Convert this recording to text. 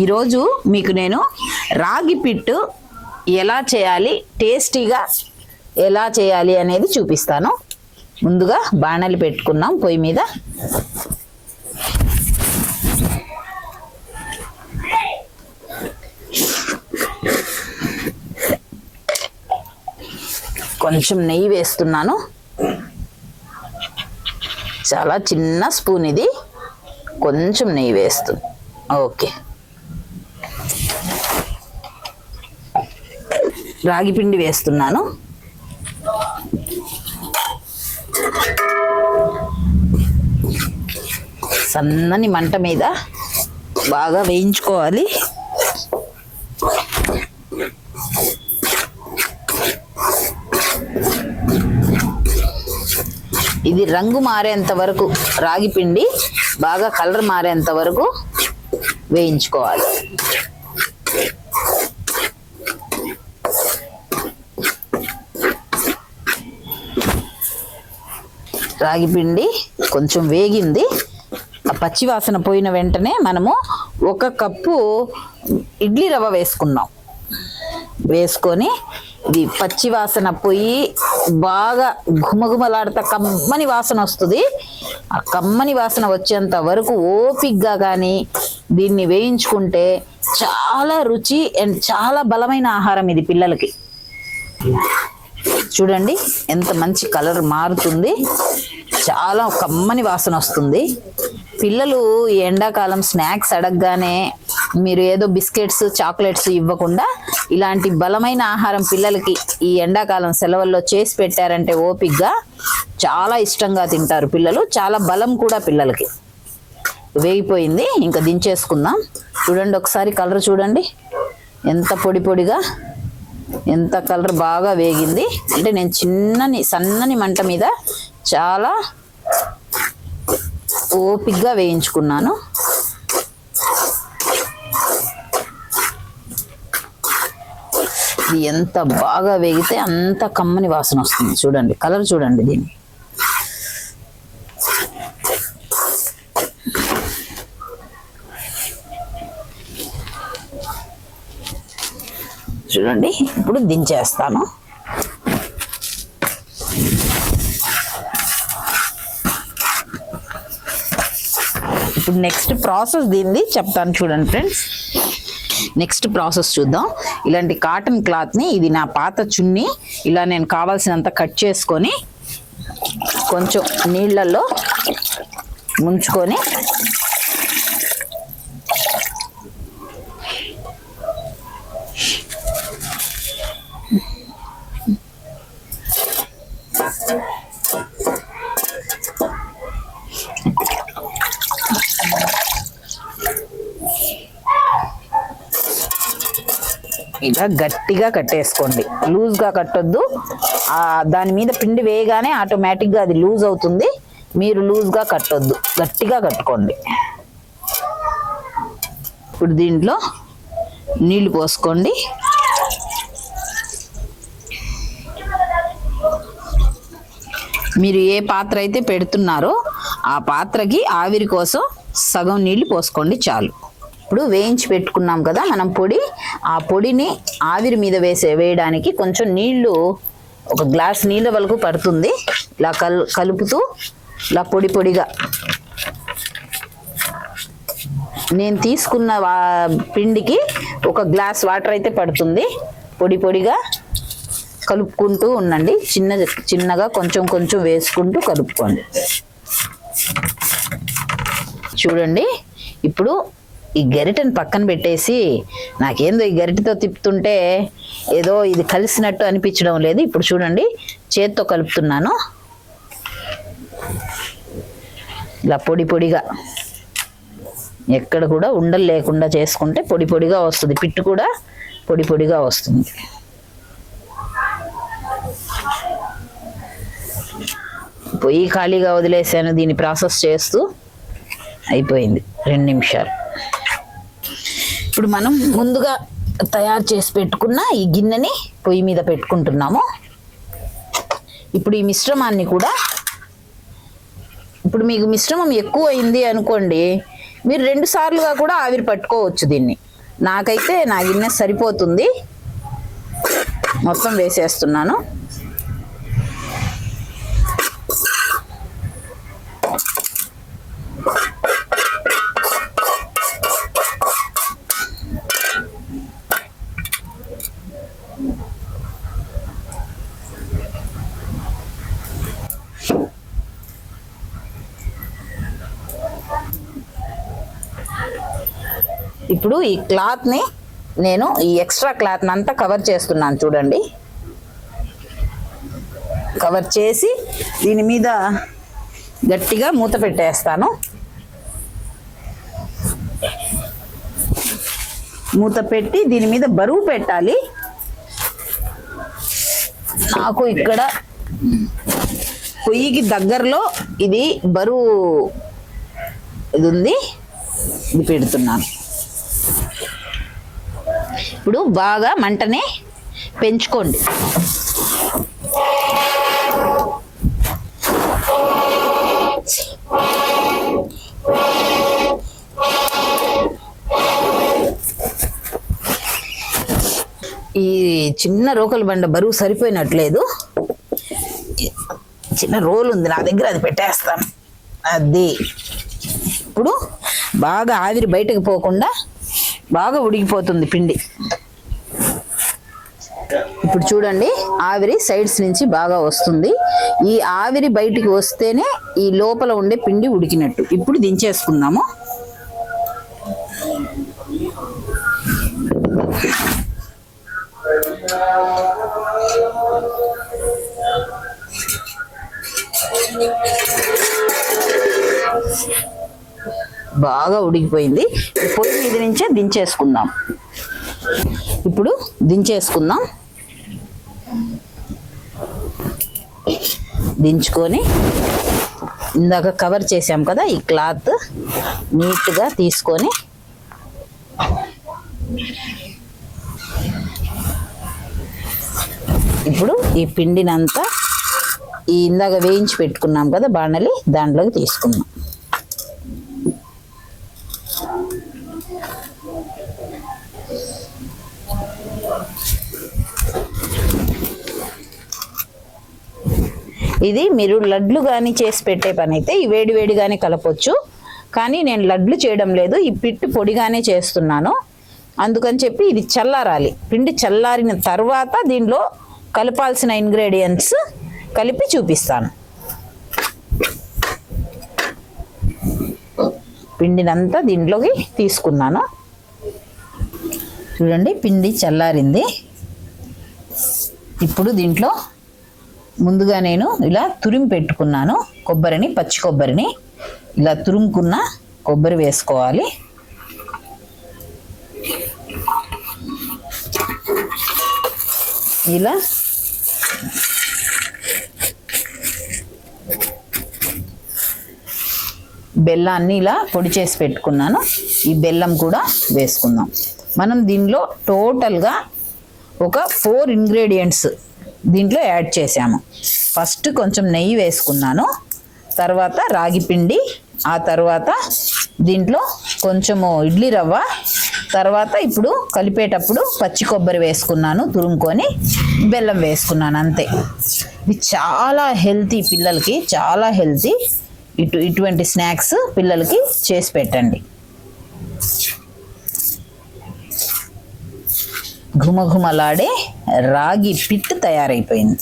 ఈరోజు మీకు నేను రాగి పిట్టు ఎలా చేయాలి టేస్టీగా ఎలా చేయాలి అనేది చూపిస్తాను. ముందుగా బాణలు పెట్టుకున్నాం పొయ్యి మీద. కొంచెం నెయ్యి వేస్తున్నాను. చాలా చిన్న స్పూన్ ఇది. కొంచెం నెయ్యి వేస్తుంది ఓకే. రాగి పిండి వేస్తున్నాను. సన్నని మంట మీద బాగా వేయించుకోవాలి. ఇది రంగు మారేంత వరకు రాగి పిండి బాగా కలర్ మారేంత వరకు వేయించుకోవాలి. రాగి పిండి కొంచెం వేగింది. ఆ పచ్చి వాసన పోయిన వెంటనే మనము ఒక కప్పు ఇడ్లీ రవ్వ వేసుకున్నాం. వేసుకొని ఇది పచ్చి వాసన పోయి బాగా ఘుమఘుమలాడితే కమ్మని వాసన వస్తుంది. ఆ కమ్మని వాసన వచ్చేంత వరకు ఓపిగ్గా కానీ దీన్ని వేయించుకుంటే చాలా రుచి అండ్ చాలా బలమైన ఆహారం ఇది పిల్లలకి. చూడండి ఎంత మంచి కలర్ మారుతుంది. చాలా కమ్మని వాసన వస్తుంది. పిల్లలు ఈ ఎండాకాలం స్నాక్స్ అడగగానే మీరు ఏదో బిస్కెట్స్ చాక్లెట్స్ ఇవ్వకుండా ఇలాంటి బలమైన ఆహారం పిల్లలకి ఈ ఎండాకాలం సెలవుల్లో చేసి పెట్టారంటే ఓపిగ్గా చాలా ఇష్టంగా తింటారు పిల్లలు. చాలా బలం కూడా పిల్లలకి. వేగిపోయింది. ఇంకా దించేసుకుందాం. చూడండి ఒకసారి కలర్ చూడండి. ఎంత పొడి పొడిగా ఎంత కలర్ బాగా వేగింది. అంటే నేను చిన్నని సన్నని మంట మీద చాలా ఓపిగ్గా వేయించుకున్నాను. ఇది ఎంత బాగా వేగితే అంత కమ్మని వాసన వస్తుంది. చూడండి కలర్ చూడండి దీన్ని. చూడండి. ఇప్పుడు దించేస్తాను. ఇప్పుడు నెక్స్ట్ ప్రాసెస్ దీనిది చెప్తాను చూడండి ఫ్రెండ్స్ నెక్స్ట్ ప్రాసెస్ చూద్దాం. ఇలాంటి కాటన్ క్లాత్ని ఇది నా పాత చున్నీ. ఇలా నేను కావాల్సినంత కట్ చేసుకొని కొంచెం నీళ్ళల్లో ముంచుకొని ఇలా గట్టిగా కట్టేసుకోండి. లూజ్గా కట్టొద్దు. దాని మీద పిండి వేయగానే ఆటోమేటిక్గా అది లూజ్ అవుతుంది. మీరు లూజ్గా కట్టొద్దు. గట్టిగా కట్టుకోండి. ఇప్పుడు దీంట్లో నీళ్ళు పోసుకోండి. మీరు ఏ పాత్ర అయితే పెడుతున్నారో ఆ పాత్రకి ఆవిరి కోసం సగం నీళ్ళు పోసుకోండి చాలు. ఇప్పుడు వేయించి పెట్టుకున్నాం కదా మనం పొడి. ఆ పొడిని ఆవిరి మీద వేసే వేయడానికి కొంచెం నీళ్ళు ఒక గ్లాస్ నీళ్ళ వరకు పడుతుంది. ఇలా కల్ కలుపుతూ ఇలా పొడి పొడిగా. నేను తీసుకున్న వా- పిండికి ఒక గ్లాస్ వాటర్ అయితే పడుతుంది. పొడి పొడిగా కలుపుకుంటూ ఉండండి. చిన్న చిన్నగా కొంచెం కొంచెం వేసుకుంటూ కలుపుకోండి చూడండి ఇప్పుడు ఈ గరిటను పక్కన పెట్టేసి నాకేందో ఈ గరిటతో తిప్పుతుంటే ఏదో ఇది కలిసినట్టు అనిపించడం లేదు. ఇప్పుడు చూడండి చేత్తో కలుపుతున్నాను. ఇలా పొడి పొడిగా. ఎక్కడ కూడా ఉండలు లేకుండా చేసుకుంటే పొడి పొడిగా వస్తుంది. పిట్టు కూడా పొడి పొడిగా వస్తుంది. పొయ్యి ఖాళీగా వదిలేసాను. దీన్ని ప్రాసెస్ చేస్తూ అయిపోయింది. రెండు నిమిషాలు. ఇప్పుడు మనం ముందుగా తయారు చేసి పెట్టుకున్న ఈ గిన్నెని పొయ్యి మీద పెట్టుకుంటున్నాము. ఇప్పుడు ఈ మిశ్రమాన్ని కూడా ఇప్పుడు మీకు మిశ్రమం ఎక్కువ అయింది అనుకోండి మీరు రెండు సార్లుగా కూడా ఆవిరి పట్టుకోవచ్చు దీన్ని. నాకైతే నా గిన్నె సరిపోతుంది. మొత్తం వేసేస్తున్నాను. ఇప్పుడు ఈ క్లాత్ని నేను ఈ ఎక్స్ట్రా క్లాత్ని అంతా కవర్ చేస్తున్నాను చూడండి. కవర్ చేసి దీని మీద గట్టిగా మూత పెట్టేస్తాను. మూత పెట్టి దీని మీద బరువు పెట్టాలి. నాకు ఇక్కడ పొయ్యికి దగ్గరలో ఇది బరువు ఇది ఉంది. ఇది పెడుతున్నాను. ఇప్పుడు బాగా మంటని పెంచుకోండి. ఈ చిన్న రోకల బండ బరువు సరిపోయినట్లేదు. చిన్న రోల్ ఉంది. నా దగ్గర అది పెట్టేస్తాను. అది. ఇప్పుడు బాగా ఆవిరి బయటకు పోకుండా బాగా ఉడికిపోతుంది పిండి. ఇప్పుడు చూడండి ఆవిరి సైడ్స్ నుంచి బాగా వస్తుంది. ఈ ఆవిరి బయటికి వస్తేనే ఈ లోపల ఉండే పిండి ఉడికినట్టు. ఇప్పుడు దించేసుకుందాము. బాగా ఉడికిపోయింది. పొయ్యి మీద నుంచే దించేసుకుందాం. ఇప్పుడు దించేసుకుందాం. దించుకొని ఇందాక కవర్ చేసాం కదా ఈ క్లాత్ నీట్గా తీసుకొని ఇప్పుడు ఈ పిండినంతా ఈ ఇందాక వేయించి పెట్టుకున్నాం కదా బాణలి దాంట్లోకి తీసుకున్నాం ఇది మీరు లడ్లు కానీ చేసి పెట్టే పని అయితే ఈ వేడి వేడిగానే కలపొచ్చు. కానీ నేను లడ్లు చేయడం లేదు ఈ పిట్టు పొడిగానే చేస్తున్నాను. అందుకని చెప్పి ఇది చల్లారాలి. పిండి చల్లారిన తర్వాత దీనిలో కలపాల్సిన ఇంగ్రీడియంట్స్ కలిపి చూపిస్తాను. పిండినంతా దీంట్లోకి తీసుకున్నాను. చూడండి పిండి చల్లారింది. ఇప్పుడు దీంట్లో ముందుగా నేను ఇలా తురిమి పెట్టుకున్నాను. కొబ్బరిని పచ్చి కొబ్బరిని ఇలా తురుముకున్న కొబ్బరి వేసుకోవాలి. ఇలా బెల్లాన్ని ఇలా పొడి చేసి పెట్టుకున్నాను. ఈ బెల్లం కూడా వేసుకుందాం. మనం దీనిలో టోటల్గా ఒక ఫోర్ ఇంగ్రీడియంట్స్ దీంట్లో యాడ్ చేసాము ఫస్ట్ కొంచెం నెయ్యి వేసుకున్నాను. తర్వాత రాగి పిండి ఆ తర్వాత దీంట్లో కొంచెము ఇడ్లీ రవ్వ తర్వాత ఇప్పుడు కలిపేటప్పుడు పచ్చి కొబ్బరి వేసుకున్నాను తురుముకొని బెల్లం వేసుకున్నాను అంతే. ఇది చాలా హెల్తీ పిల్లలకి చాలా హెల్తీ. ఇటు ఇటువంటి స్నాక్స్ పిల్లలకి చేసి పెట్టండి. ఘుమఘుమలాడే రాగి పిట్ తయారైపోయింది.